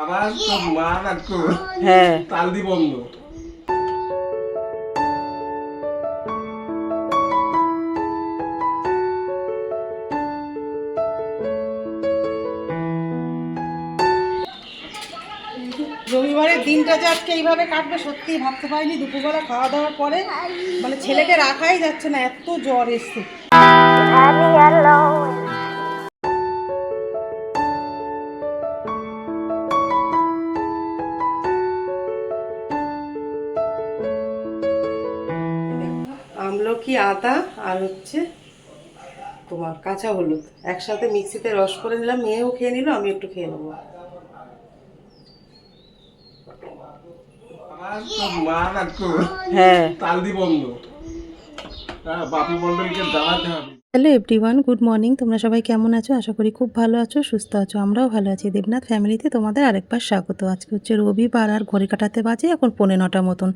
আবার তো মা রাখতো হ্যাঁ। তালদি বন্ধ। রবিবারের দিনটা যে আজকে এইভাবে কাটবে সত্যি ভাবতে পারিনি। দুপুরবেলা খাওয়া দাওয়ার পরে মানে ছেলেকে রাখাই যাচ্ছে না এত জ্বর এসছে। আদা আর হচ্ছে তোমার কাঁচা হলুদ। একসাথে মিক্সিতে রস করে নিলাম মেয়েও খেয়ে নিল আমি একটু খেয়ে নেব। হ্যাঁ। তালদি বন্ধ। হ্যাঁ বাপি মন্ডলকে দাঁড়াতে হবে। হ্যালো এভরিওয়ান গুড মর্নিং তোমরা সবাই কেমন আছো? আশা করি খুব ভালো আছো, সুস্থ আছো, আমরাও ভালো আছি। দেবনাথ ফ্যামিলিতে তোমাদের আরেকবার স্বাগত। আজকে হচ্ছে রবিবার, আর ঘড়ি কাটাতে বাজে এখন পৌনে নটা মতন।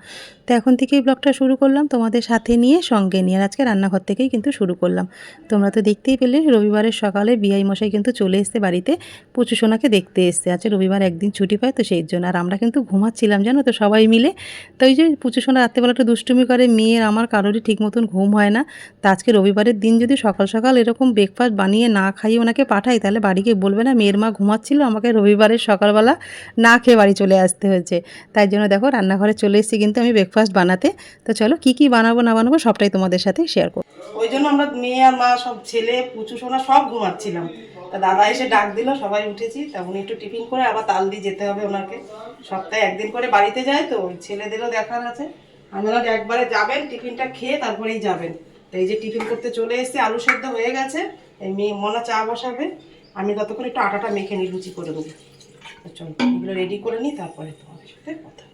তো এখন থেকেই ব্লগটা শুরু করলাম তোমাদের সাথে নিয়ে, সঙ্গে নিয়ে, আর আজকে রান্নাঘর থেকেই কিন্তু শুরু করলাম। তোমরা তো দেখতেই পেলে, রবিবারের সকালে বিআই মশাই কিন্তু চলে এসছে বাড়িতে, পুচু সোনাকে দেখতে এসছে। আজকে রবিবার একদিন ছুটি পায় তো সেই জন্য, আর আমরা কিন্তু ঘুমাচ্ছিলাম, জানো তো, সবাই মিলে। তো ওই যে পুচু সোনা রাত্রেবেলা একটু দুষ্টুমি করে, মেয়ের, আমার কারোরই ঠিক মতন ঘুম হয় না। তা আজকে রবিবারের দিন যদি সকাল সকাল এরকম ব্রেকফাস্ট বানিয়ে না খাইয়ে ওনাকে পাঠাই, তাহলে বাড়ি গিয়ে বলবে না, মেয়ের মা ঘুমাচ্ছিল, আমাকে রবিবারের সকালবেলা না খেয়ে বাড়ি চলে আসতে হয়েছে। তাই জন্য দেখো রান্নাঘরে চলে এসেছি কিন্তু আমি ব্রেকফাস্ট বানাতে। তো চলো কি কি বানাবো, না বানাবো সবটাই তোমাদের সাথে শেয়ার করব। ওই জন্য আমরা মেয়ে আর মা, সব ছেলে, পুচু, সোনা সব ঘুমাচ্ছিলাম। তা দাদা এসে ডাক দিল, সবাই উঠেছি। তখন একটু টিফিন করে আবার তাল দিয়ে যেতে হবে ওনাকে। সপ্তাহে একদিন করে বাড়িতে যায় তো, ওই ছেলেদেরও দেখার আছে। ওনাকে একবারে যাবেন, টিফিনটা খেয়ে তারপরেই যাবেন। তো এই যে টিফিন করতে চলে এসছে, আলু সেদ্ধ হয়ে গেছে। মেয়ে মনা চা বসাবে। আমি ততক্ষণ একটু আটাটা মেখে নিই, লুচি করে দেবো। চলো, এগুলো রেডি করে নিই, তারপরে তোমাদের সাথে কথা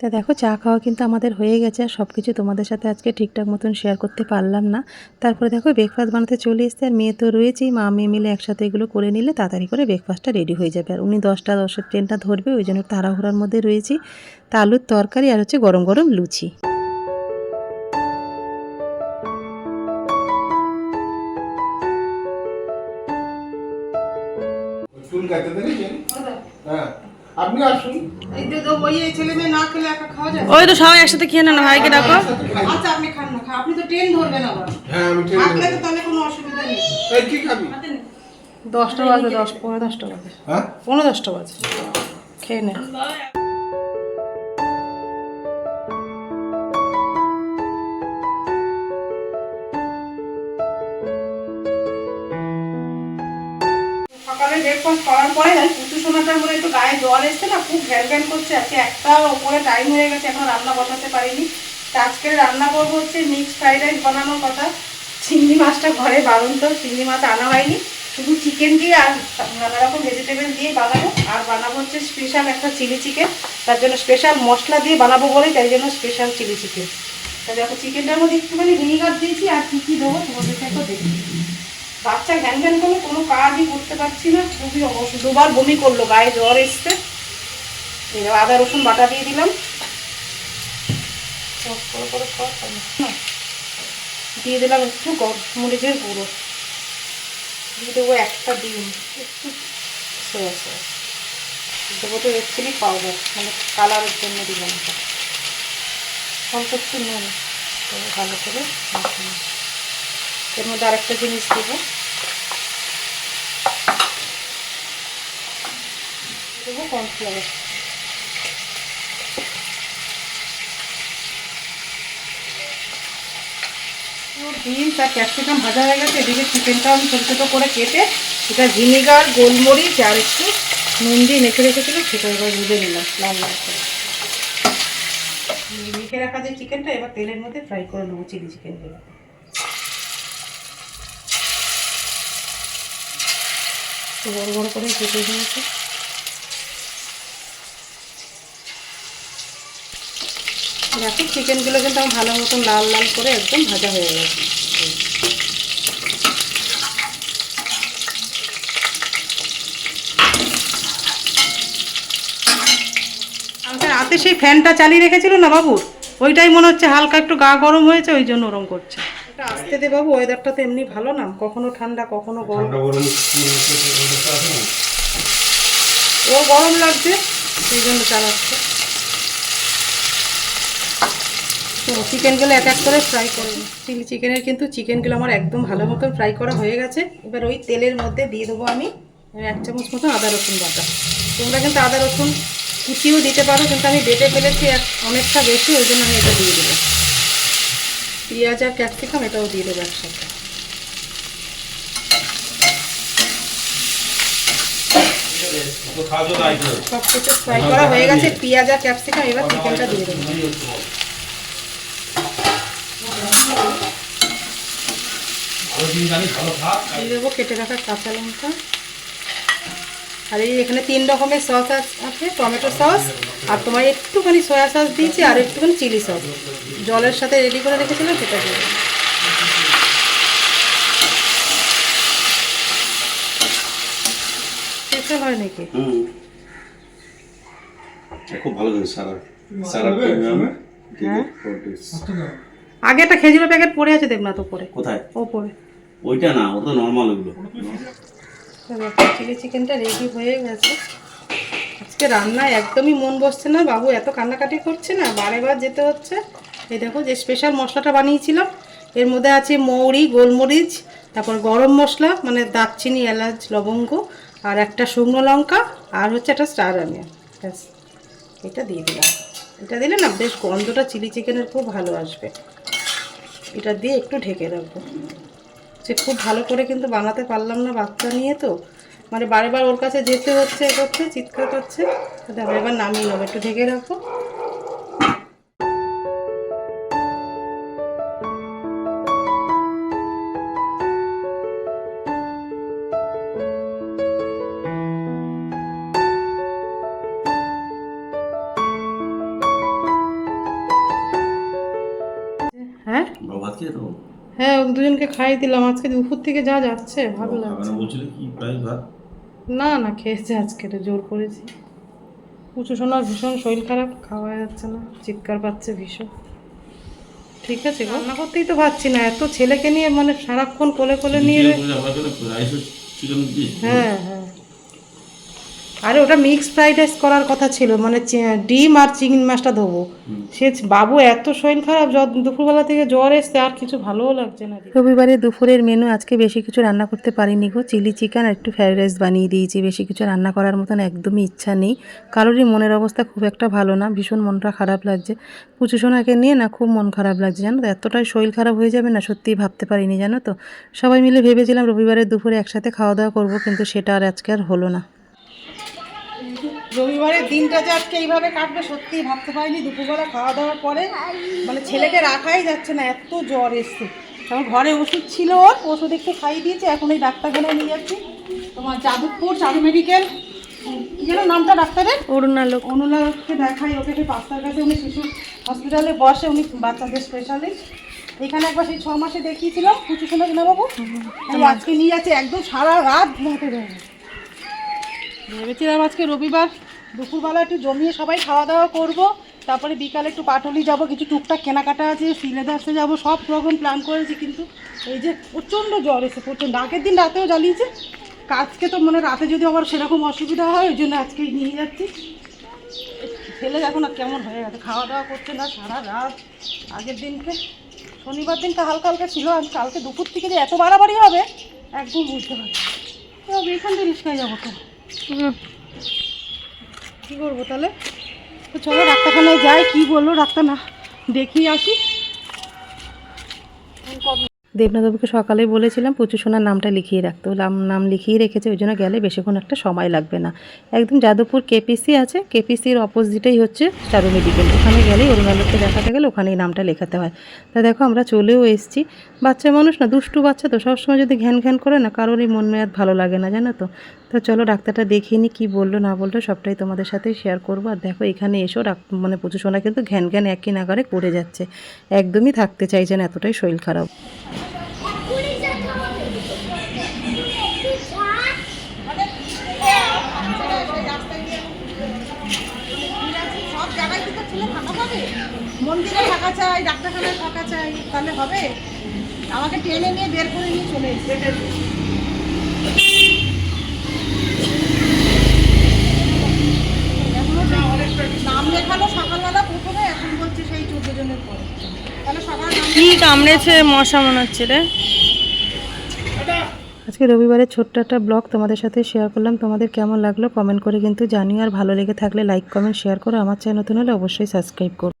তা দেখো, চা খাওয়া কিন্তু আমাদের হয়ে গেছে আর সব কিছু তোমাদের সাথে আজকে ঠিকঠাক মতন শেয়ার করতে পারলাম না। তারপরে দেখো ব্রেকফাস্ট বানাতে চলে এসছে আর মেয়ে তো রয়েছেই, মা মেয়ে মিলে একসাথে এগুলো করে নিলে তাড়াতাড়ি করে ব্রেকফাস্টটা রেডি হয়ে যাবে। আর উনি দশটা দশের ট্রেনটা ধরবে, ওই জন্য তাড়াহুড়ার মধ্যে রয়েছি। তা আলুর তরকারি আর হচ্ছে গরম গরম লুচি। হ্যাঁ। আপনি আসুন। এই যে তো ওই এই ছেলে মেয়ে না খেলে একা খাওয়া যায়? ওই তো সবাই একসাথে খেয়ে নেন ভাইকে ডাকো। আচ্ছা আপনি খান না খা আপনি তো ট্রেন ধরবেন আবার। হ্যাঁ আমি ঠিক থাকলে তো তাহলে কোনো অসুবিধা নেই। এই কি খাবি? দশটা বাজে দশ পনেরো দশটা বাজে। হ্যাঁ? পনেরো দশটা বাজে। খেয়ে নে। সকালে ব্রেকফাস্ট করার পরে সোনাটার মধ্যে একটু গায়ে জল এসছে না, খুব ঘ্যান ঘ্যান করছে। আজকে একটা ওপরে টাইম হয়ে গেছে, এখন রান্না বসাতে পারিনি। তা আজকে রান্না করব হচ্ছে মিক্সড ফ্রাইড রাইস বানানোর কথা। চিংড়ি মাছটা ঘরে বারণ তো, চিংড়ি মাছ আনা হয়নি। শুধু চিকেন দিয়ে আর নানা রকম ভেজিটেবল দিয়ে বানাবো। আর বানাবো হচ্ছে স্পেশাল একটা চিলি চিকেন তার জন্য স্পেশাল মশলা দিয়ে বানাবো বলেই তাই জন্য স্পেশাল চিলি চিকেন তা দেখো চিকেনটার মধ্যে একটুখানি ভিনিগার দিয়েছি, আর কী কী দেবো তোমাদের সাথে দেখি বাচ্চা ঘ্যান ঘ্যান করলে কোনো কাজই করতে পারছি না, খুবই অবশ্য দুবার বমি করল, গায়ে জ্বর এসছে। আদা, রসুন, বাটা দিয়ে দিলাম। করে করে দিয়ে দিলাম একটু মরিচের গুঁড়ো। দিয়ে দেবো একটা ডিম, একটু সয়া সস। দেবো তো রেড পাউডার মানে কালারের জন্য দিলাম অল্প একটু নুন ভালো করে। এর মধ্যে আরেকটা জিনিস দেবো। দেবো কর্নফ্লাওয়ার বিনস আর ক্যাপসিকাম ভাজা হয়ে গেছে, এদিকে চিকেনটাও আমি ছোটো ছোটো করে কেটে সেটা ভিনেগার গোলমরিচ আর একটু নুন দিয়ে মেখে রেখেছিলাম সেটা এবার ভুজে নিলাম, লাল লাল করে। মেখে রাখা যে চিকেনটা এবার তেলের মধ্যে ফ্রাই করে নেব চিলি চিকেনগুলো বড় বড় করে কেটে দিয়েছে দেখো চিকেনগুলো কিন্তু আমার ভালো মতন লাল লাল করে একদম ভাজা হয়ে গেছে। রাতে সেই ফ্যানটা চালিয়ে রেখেছিল না বাবুর ওইটাই মনে হচ্ছে হালকা একটু গা গরম হয়েছে, ওই জন্য ওরম করছে। এটা আসতে দে বাবু ওয়েদারটা তো এমনি ভালো না। কখনো ঠান্ডা কখনো গরম? ও গরম লাগছে সেই জন্য চালাচ্ছে। তো চিকেনগুলো এক এক করে ফ্রাই করে চিলি চিকেনের কিন্তু চিকেনগুলো আমার একদম ভালো মতন ফ্রাই করা হয়ে গেছে। এবার ওই তেলের মধ্যে দিয়ে দেবো আমি এক চামচ মতন আদা রসুন বাটা। তোমরা কিন্তু আদা রসুন কুচিও দিতে পারো কিন্তু আমি বেটে ফেলেছি অনেকটা বেশি ওই জন্য আমি এটা দিয়ে দেবো। পেঁয়াজ আর ক্যাপসিকাম এটাও দিয়ে দেবো একসাথে। সব কিছু ফ্রাই করা হয়ে গেছে পেঁয়াজ আর ক্যাপসিকাম এবার চিকেনটা দিয়ে দেবো। দিয়ে দেবো কেটে রাখা কাঁচা লঙ্কা। আর এই এখানে তিন রকমের সস আছে টমেটো সস আর তোমার একটুখানি সয়া সস দিয়েছি আর একটুখানি চিলি সস জলের সাথে রেডি করে রেখেছিলাম সেটা দিয়ে। স্পেশাল হয় নাকি? খুব ভালো জিনিস সারা সারা হ্যাঁ? আগে একটা খেজুরের প্যাকেট পড়ে আছে দেবনাথ ওপরে কোথায়? ওপরে। ওইটা না ওটা নর্মাল ওগুলো চিলি চিকেনটা রেডি হয়ে গেছে। আজকে রান্না একদমই মন বসছে না বাবু এত কান্নাকাটি করছে না বারে বার যেতে হচ্ছে। এই দেখো যে স্পেশাল মশলাটা বানিয়েছিলাম। এর মধ্যে আছে মৌরি, গোলমরিচ, তারপর গরম মশলা মানে দারচিনি, এলাচ, লবঙ্গ, আর একটা শুকনো লঙ্কা, আর হচ্ছে একটা স্টার অনিয়ন ব্যাস, এটা দিয়ে দিলাম। এটা দিলে না বেশ গন্ধটা চিলি চিকেনের খুব ভালো আসবে। এটা দিয়ে একটু ঢেকে রাখব। সে খুব ভালো করে কিন্তু বানাতে পারলাম না বাচ্চা নিয়ে তো। মানে বারে বার ওর কাছে যেতে হচ্ছে এ করছে চিৎকার করছে। দেখো এবার নামিয়ে নেব, একটু ঢেকে রাখব। হ্যাঁ? ভাত খেয়ে তো হ্যাঁ ওদের দুজনকে খাইয়ে দিলাম। আজকে দুপুর থেকে যা যাচ্ছে ভালো লাগছে। বলছিল কি? প্রায় ভাত? না না খেয়েছে আজকে তো জোর করেছি। উঁচু সোনার ভীষণ শরীর খারাপ খাওয়া যাচ্ছে না চিৎকার পাচ্ছে ভীষণ। ঠিক আছে রান্না করতেই তো পারছি না এত ছেলেকে নিয়ে মানে সারাক্ষণ কোলে কোলে নিয়ে হ্যাঁ হ্যাঁ। আরে ওটা মিক্স ফ্রাইড রাইস করার কথা ছিল মানে ডিম আর চিংড়ি মাছটা ধোবো। সে বাবু এত শরীর খারাপ দুপুরবেলা থেকে জ্বর এসছে আর কিছু ভালোও লাগছে না রবিবারে দুপুরের মেনু আজকে বেশি কিছু রান্না করতে পারিনি গো চিলি চিকেন আর একটু ফ্রাইড রাইস বানিয়ে দিয়েছি বেশি কিছু রান্না করার মতন একদমই ইচ্ছা নেই। কারোরই মনের অবস্থা খুব একটা ভালো না ভীষণ মনটা খারাপ লাগছে। পুচু সোনাকে নিয়ে না খুব মন খারাপ লাগছে জানো তো? এতটাই শরীর খারাপ হয়ে যাবে না সত্যিই ভাবতে পারিনি জানো তো? সবাই মিলে ভেবেছিলাম রবিবারের দুপুরে একসাথে খাওয়া দাওয়া করব কিন্তু সেটা আর আজকে আর হলো না। রবিবারের দিনটা যে আজকে এইভাবে কাটবে সত্যি ভাবতে পারিনি। দুপুরবেলা খাওয়া দাওয়ার পরে মানে ছেলেকে রাখাই যাচ্ছে না এত জ্বর এসছে। তখন ঘরে ওষুধ ছিল ওর ওষুধ একটু খাইয়ে দিয়েছে এখন এই ডাক্তারখানায় নিয়ে যাচ্ছি। তোমার যাদবপুর চারু মেডিকেল। কি যেন নামটা ডাক্তারের? অরুণালোক। অনুলাকে দেখাই ওকে সেই পাঁচটার কাছে উনি শিশু হসপিটালে বসে উনি বাচ্চাদের স্পেশালিস্ট এখানে একবার সেই ছ মাসে দেখিয়েছিলাম কিছু শোনা না বাবু আজকে নিয়ে যাচ্ছে একদম সারা রাত ঘুমাতে দেয়। ভেবেছিলাম আজকে রবিবার, দুপুরবেলা একটু জমিয়ে সবাই খাওয়া দাওয়া করব, তারপরে বিকালে একটু পাটলি যাব, কিছু টুকটাক কেনাকাটা আছে সিলেদাসে যাব, সব রকম প্ল্যান করেছি, কিন্তু এই যে প্রচণ্ড জ্বর এসে, প্রচণ্ড, আগের দিন রাতেও জ্বালিয়েছে, কাজকে তো মানে রাতে যদি আমার সেরকম অসুবিধা হয়, ওই জন্য আজকেই নিয়ে যাচ্ছি। ছেলে এখন আর কেমন হয়ে গেছে খাওয়া দাওয়া করছে না, সারা রাত, আগের দিনকে, শনিবার দিনটা হালকা হালকা ছিল আর কালকে দুপুর থেকে যে এত বাড়াবাড়ি হবে, একদম বুঝতে পারি তবে এখান থেকে রিক্সায় যাব তো। কী করব তাহলে? তো চলো ডাক্তারখানায় যাই কি বলল ডাক্তার না দেখিয়ে আসি। দেবনাথবাবুকে সকালে বলেছিলাম পুচু সোনার নামটা লিখিয়ে রাখতে। নাম লিখিয়ে রেখেছে ওই জন্য গেলে বেশিক্ষণ একটা সময় লাগবে না। একদম যাদবপুর কেপিসি আছে কেপিসির অপোজিটেই হচ্ছে চারু মেডিকেল ওখানে গেলেই অরুণালোককে দেখাতে গেলে ওখানেই নামটা লেখাতে হয়। তা দেখো আমরা চলেও এসেছি। বাচ্চা মানুষ না দুষ্টু বাচ্চা তো সবসময় যদি ঘ্যান ঘ্যান করে না কারোরই মন মেয়াদ ভালো লাগে না জানো তো? তো চলো ডাক্তারটা দেখিয়ে নিই কী বলল, না বলল, সবটাই তোমাদের সাথেই শেয়ার করব। আর দেখো, এখানে এসো মানে প্রচুর সোনা কিন্তু ঘ্যান ঘ্যান একই নাগারে করে যাচ্ছে। একদমই থাকতে চাইছে না, এতটাই শরীর খারাপ। মন্দিরে ফাঁকা চাই, ডাক্তারখানায় ফাঁকা চাই, তাহলে হবে? আমাকে টেনে নিয়ে বের করে নিয়ে চলে এসেছে নাম লেখালো সকালবেলা প্রথমে এখন বলছে সেই চোদ্দ জনের পরে তাহলে সকালে নাম কি কামড়েছে মশা মনে হচ্ছে রে। আজকে রবিবারের ছোট্ট একটা ব্লগ তোমাদের সাথে শেয়ার করলাম। তোমাদের কেমন লাগল কমেন্ট করে কিন্তু জানিও। আর ভালো লেগে থাকলে লাইক কমেন্ট শেয়ার করো। আমার চ্যানেল নতুন হলে অবশ্যই সাবস্ক্রাইব করো।